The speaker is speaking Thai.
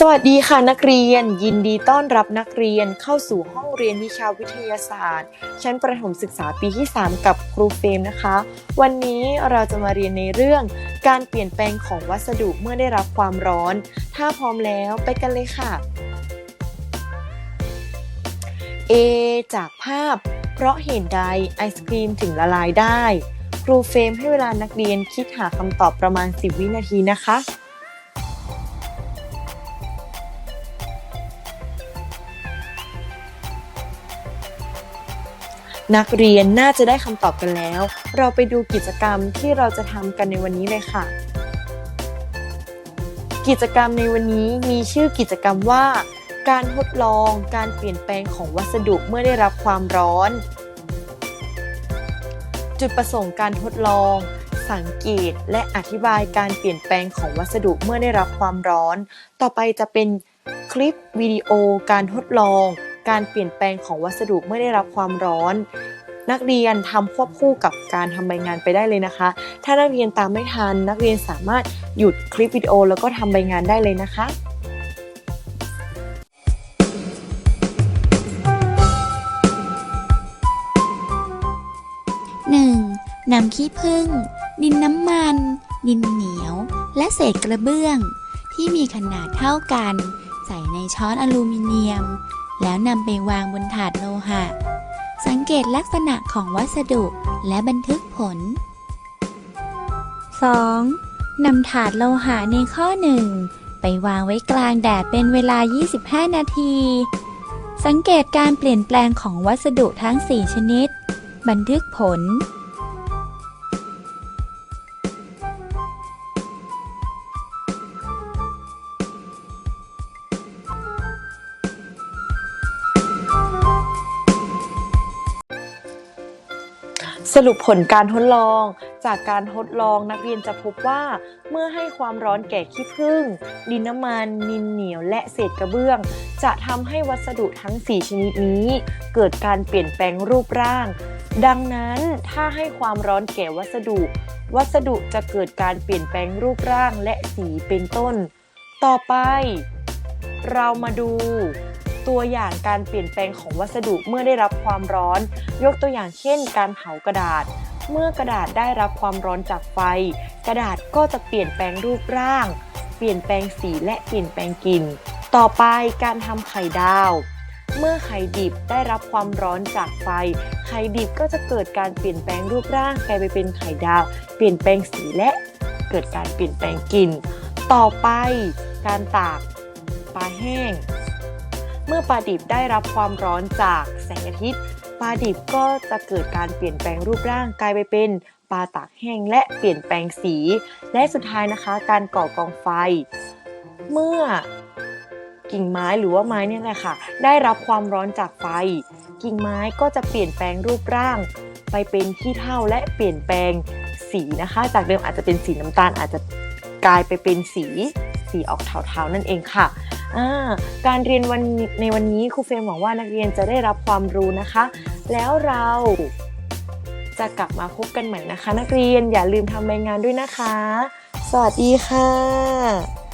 สวัสดีค่ะนักเรียน ยินดีต้อนรับนักเรียนเข้าสู่ห้องเรียนวิชาวิทยาศาสตร์ ชั้นประถมศึกษาปีที่ 3 กับครูเฟรมนะคะ วันนี้เราจะมาเรียนในเรื่อง การเปลี่ยนแปลงของวัสดุเมื่อได้รับความร้อน ถ้าพร้อมแล้วไปกันเลยค่ะ A จากภาพ เพราะเหตุใดไอศครีมถึงละลายได้ ครูเฟรมให้เวลานักเรียนคิดหาคำตอบประมาณ 10 วินาทีนะคะ นักเรียนน่าจะได้คำตอบกันแล้ว เราไปดูกิจกรรมที่เราจะทำกันในวันนี้เลยค่ะ กิจกรรมในวันนี้มีชื่อกิจกรรมว่า การทดลองการเปลี่ยนแปลงของวัสดุเมื่อได้รับความร้อน จุดประสงค์การทดลองสังเกตและอธิบายการเปลี่ยนแปลงของวัสดุเมื่อได้รับความร้อน ต่อไปจะเป็นคลิปวิดีโอการทดลอง การเปลี่ยนแปลงของวัสดุเมื่อได้รับความร้อน นักเรียนทำควบคู่กับการทำใบงานไปได้เลยนะคะ ถ้านักเรียนตามไม่ทัน นักเรียนสามารถหยุดคลิปวิดีโอแล้วก็ทำใบงานได้เลยนะคะ 1. นำขี้ผึ้งดินน้ำมัน ดินเหนียว และเศษกระเบื้อง ที่มีขนาดเท่ากัน ใส่ในช้อนอลูมิเนียม แล้วนำไปวางบนถาดโลหะ สังเกตลักษณะของวัสดุและบันทึกผล 2. นำถาดโลหะในข้อ1ไปวางไว้กลางแดดเป็นเวลา 25 นาที สังเกตการเปลี่ยนแปลงของวัสดุทั้ง 4 ชนิด บันทึกผล สรุปผลการทดลอง จากการทดลองนักเรียนจะพบว่า เมื่อให้ความร้อนแก่ขี้ผึ้งดินน้ำมันดินเหนียวและเศษกระเบื้อง จะทำให้วัสดุทั้ง 4 ชนิดนี้ เกิดการเปลี่ยนแปลงรูปร่าง ดังนั้นถ้าให้ความร้อนแก่วัสดุ วัสดุจะเกิดการเปลี่ยนแปลงรูปร่างและสีเป็นต้น ต่อไป เรามาดู ตัวอย่างการเปลี่ยนแปลงของวัสดุเมื่อได้รับความร้อน ยกตัวอย่างเช่น การเผากระดาษ เมื่อกระดาษได้รับความร้อนจากไฟ กระดาษก็จะเปลี่ยนแปลงรูปร่าง เปลี่ยนแปลงสีและเปลี่ยนแปลงกลิ่น ต่อไปการทำไข่ดาว เมื่อไข่ดิบได้รับความร้อนจากไฟ ไข่ดิบก็จะเกิดการเปลี่ยนแปลงรูปร่างกลายไปเป็นไข่ดาว เปลี่ยนแปลงสีและเกิดการเปลี่ยนแปลงกลิ่น ต่อไป การตากปลาแห้ง เมื่อปลาดิบได้รับความร้อนจากแสงอาทิตย์ปลาดิบก็จะเกิดการเปลี่ยนแปลงรูปร่างกลายไปเป็นปลาตากแห้งและเปลี่ยนแปลงสี และสุดท้ายนะคะการก่อกองไฟ เมื่อกิ่งไม้หรือว่าไม้เนี่ยแหละค่ะ ได้รับความร้อนจากไฟ กิ่งไม้ก็จะเปลี่ยนแปลงรูปร่าง ไปเป็นขี้เถ้าและเปลี่ยนแปลงสีนะคะ จากเดิมอาจจะเป็นสีน้ำตาลอาจจะกลายไปเป็นสีสีออกเทาๆนั่นเองค่ะ การเรียนวันในวันนี้ครูเฟรมหวังว่านักเรียนจะได้รับความรู้นะคะ แล้วเราจะกลับมาพบกันใหม่นะคะ นักเรียนอย่าลืมทำใบงานด้วยนะคะ สวัสดีค่ะ